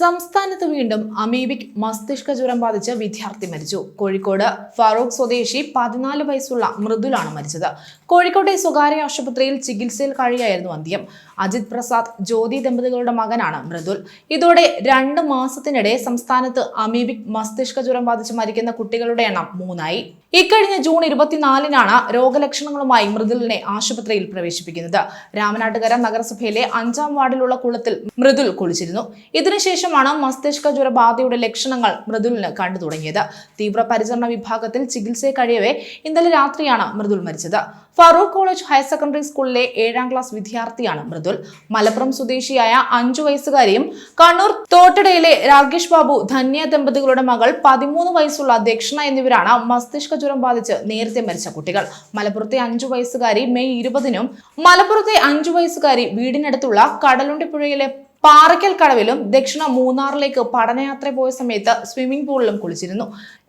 സംസ്ഥാനത്ത് വീണ്ടും അമീബിക് മസ്തിഷ്ക ജ്വരം ബാധിച്ച് വിദ്യാർത്ഥി മരിച്ചു. കോഴിക്കോട് ഫാറൂഖ് സ്വദേശി പതിനാല് വയസ്സുള്ള മൃദുലാണ് മരിച്ചത്. കോഴിക്കോട്ടെ സ്വകാര്യ ആശുപത്രിയിൽ ചികിത്സയിൽ കഴിയായിരുന്നു അന്ത്യം. അജിത് പ്രസാദ് ജ്യോതി ദമ്പതികളുടെ മകനാണ് മൃദുൽ. ഇതോടെ രണ്ട് മാസത്തിനിടെ സംസ്ഥാനത്ത് അമീബിക് മസ്തിഷ്ക ജ്വരം ബാധിച്ച് മരിക്കുന്ന കുട്ടികളുടെ എണ്ണം മൂന്നായി. ഇക്കഴിഞ്ഞ ജൂൺ ഇരുപത്തിനാലിനാണ് രോഗലക്ഷണങ്ങളുമായി മൃദുലിനെ ആശുപത്രിയിൽ പ്രവേശിപ്പിക്കുന്നത്. രാമനാട്ടുകര നഗരസഭയിലെ അഞ്ചാം വാർഡിലുള്ള കുളത്തിൽ മൃദുൽ കുളിച്ചിരുന്നു. ഇതിനുശേഷമാണ് മസ്തിഷ്ക ജ്വരബാധയുടെ ലക്ഷണങ്ങൾ മൃദുലിന് കണ്ടു തുടങ്ങിയത്. തീവ്രപരിചരണ വിഭാഗത്തിൽ ചികിത്സ കഴിയവേ ഇന്നലെ രാത്രിയാണ് മൃദുൽ മരിച്ചത്. ഫറൂഖ് കോളേജ് ഹയർ സെക്കൻഡറി സ്കൂളിലെ ഏഴാം ക്ലാസ് വിദ്യാർത്ഥിയാണ് മൃദുൽ. മലപ്പുറം സ്വദേശിയായ അഞ്ചു വയസ്സുകാരിയും കണ്ണൂർ തോട്ടടയിലെ രാകേഷ് ബാബു ധന്യ ദമ്പതികളുടെ മകൾ പതിമൂന്ന് വയസ്സുള്ള ദക്ഷിണ എന്നിവരാണ് മസ്തിഷ്ക ജ്വരം ബാധിച്ച് നേരത്തെ മരിച്ച കുട്ടികൾ. മലപ്പുറത്തെ അഞ്ചു വയസ്സുകാരി മെയ് ഇരുപതിനും മലപ്പുറത്തെ അഞ്ചു വയസ്സുകാരി വീടിനടുത്തുള്ള കടലുണ്ടിപ്പുഴയിലെ പാറയ്ക്കൽ കടവിലും ദക്ഷിണ മൂന്നാറിലേക്ക് പഠനയാത്ര പോയ സമയത്ത് സ്വിമ്മിംഗ് പൂളിലും കുളിച്ചിരുന്നു.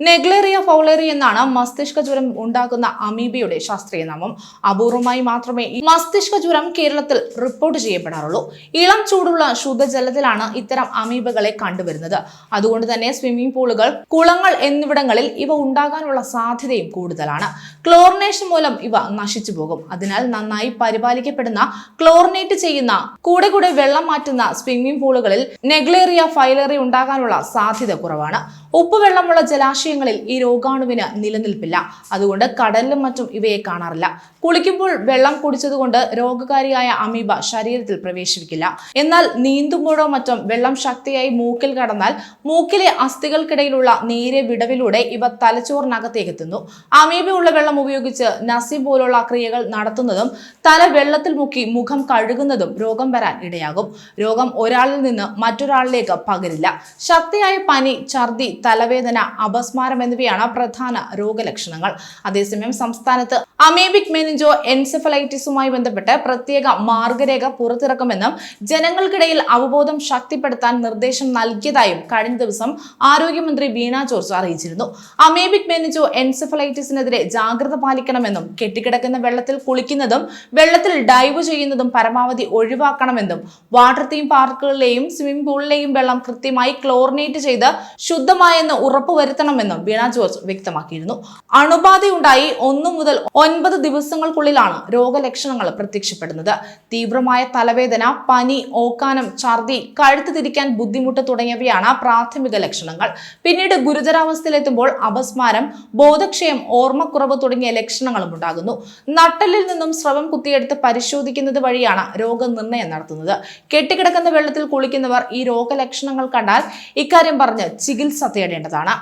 നെഗ്ലേറിയ ഫൗളേറി എന്നാണ് മസ്തിഷ്ക ജ്വരം ഉണ്ടാക്കുന്ന അമീബയുടെ ശാസ്ത്രീയ നാമം. അപൂർവമായി മാത്രമേ മസ്തിഷ്ക ജ്വരം കേരളത്തിൽ റിപ്പോർട്ട് ചെയ്യപ്പെടാറുള്ളൂ. ഇളം ചൂടുള്ള ശുദ്ധജലത്തിലാണ് ഇത്തരം അമീബകളെ കണ്ടുവരുന്നത്. അതുകൊണ്ട് തന്നെ സ്വിമ്മിംഗ് പൂളുകൾ കുളങ്ങൾ എന്നിവിടങ്ങളിൽ ഇവ ഉണ്ടാകാനുള്ള സാധ്യതയും കൂടുതലാണ്. ക്ലോറിനേഷൻ മൂലം ഇവ നശിച്ചു പോകും. അതിനാൽ നന്നായി പരിപാലിക്കപ്പെടുന്ന ക്ലോറിനേറ്റ് ചെയ്യുന്ന കൂടെ കൂടെ വെള്ളം മാറ്റുന്ന സ്വിമ്മിംഗ് പൂളുകളിൽ നെഗ്ലേറിയ ഫൈലറി ഉണ്ടാകാനുള്ള സാധ്യത കുറവാണ്. ഉപ്പുവെള്ളമുള്ള ജലാശയങ്ങളിൽ ഈ രോഗാണുവിന് നിലനിൽപ്പില്ല. അതുകൊണ്ട് കടലിലും മറ്റും ഇവയെ കാണാറില്ല. കുളിക്കുമ്പോൾ വെള്ളം കുടിച്ചതുകൊണ്ട് രോഗകാരിയായ അമീബ ശരീരത്തിൽ പ്രവേശിക്കില്ല എന്നാൽ നീന്തുമ്പോഴോ മറ്റും വെള്ളം ശക്തിയായി മൂക്കിൽ കടന്നാൽ മൂക്കിലെ അസ്ഥികൾക്കിടയിലുള്ള നേരെ വിടവിലൂടെ ഇവ തലച്ചോറിനകത്തേക്ക് എത്തുന്നു. അമീബയുള്ള വെള്ളം ഉപയോഗിച്ച് നസി പോലുള്ള ക്രിയകൾ നടത്തുന്നതും തല വെള്ളത്തിൽ മുക്കി മുഖം കഴുകുന്നതും രോഗം വരാൻ ഇടയാകും. രോഗം ഒരാളിൽ നിന്ന് മറ്റൊരാളിലേക്ക് പകരില്ല. ശക്തിയായ പനി ഛർദി തലവേദന അപസ്മാരം എന്നിവയാണ് പ്രധാന രോഗലക്ഷണങ്ങൾ. അതേസമയം സംസ്ഥാനത്ത് അമേബിക് മെനിഞ്ചോ എൻസെഫലൈറ്റിസുമായി ബന്ധപ്പെട്ട് പ്രത്യേക മാർഗരേഖ പുറത്തിറക്കുമെന്നും ജനങ്ങൾക്കിടയിൽ അവബോധം ശക്തിപ്പെടുത്താൻ നിർദ്ദേശം നൽകിയതായും കഴിഞ്ഞ ദിവസം ആരോഗ്യമന്ത്രി വീണ ജോർജ് അറിയിച്ചിരുന്നു. അമേബിക് മെനിഞ്ചോ എൻസെഫലൈറ്റിസിനെതിരെ ജാഗ്രത പാലിക്കണമെന്നും കെട്ടിക്കിടക്കുന്ന വെള്ളത്തിൽ കുളിക്കുന്നതും വെള്ളത്തിൽ ഡൈവ് ചെയ്യുന്നതും പരമാവധി ഒഴിവാക്കണമെന്നും വാട്ടർ തീം പാർക്കുകളിലെയും സ്വിമ്മിംഗ് പൂളിലെയും വെള്ളം കൃത്യമായി ക്ലോറിനേറ്റ് ചെയ്ത് ശുദ്ധമായെന്ന് ഉറപ്പുവരുത്തണമെന്നും വീണ ജോർജ് വ്യക്തമാക്കിയിരുന്നു. അണുബാധയുണ്ടായി ഒന്നു മുതൽ ഒൻപത് ദിവസങ്ങൾക്കുള്ളിലാണ് രോഗലക്ഷണങ്ങൾ പ്രത്യക്ഷപ്പെടുന്നത്. തീവ്രമായ തലവേദന പനി ഓക്കാനം ഛർദി കഴുത്ത് തിരിക്കാൻ ബുദ്ധിമുട്ട് തുടങ്ങിയവയാണ് പ്രാഥമിക ലക്ഷണങ്ങൾ. പിന്നീട് ഗുരുതരാവസ്ഥയിലെത്തുമ്പോൾ അപസ്മാരം ബോധക്ഷയം ഓർമ്മക്കുറവ് തുടങ്ങിയ ലക്ഷണങ്ങളും ഉണ്ടാകുന്നു. നട്ടലിൽ നിന്നും സ്രവം കുത്തിയെടുത്ത് പരിശോധിക്കുന്നത് വഴിയാണ് രോഗനിർണയം നടത്തുന്നത്. കെട്ടിക്കിടക്കുന്ന വെള്ളത്തിൽ കുളിക്കുന്നവർ ഈ രോഗലക്ഷണങ്ങൾ കണ്ടാൽ ഇക്കാര്യം പറഞ്ഞ് ചികിത്സ തേടേണ്ടതാണ്.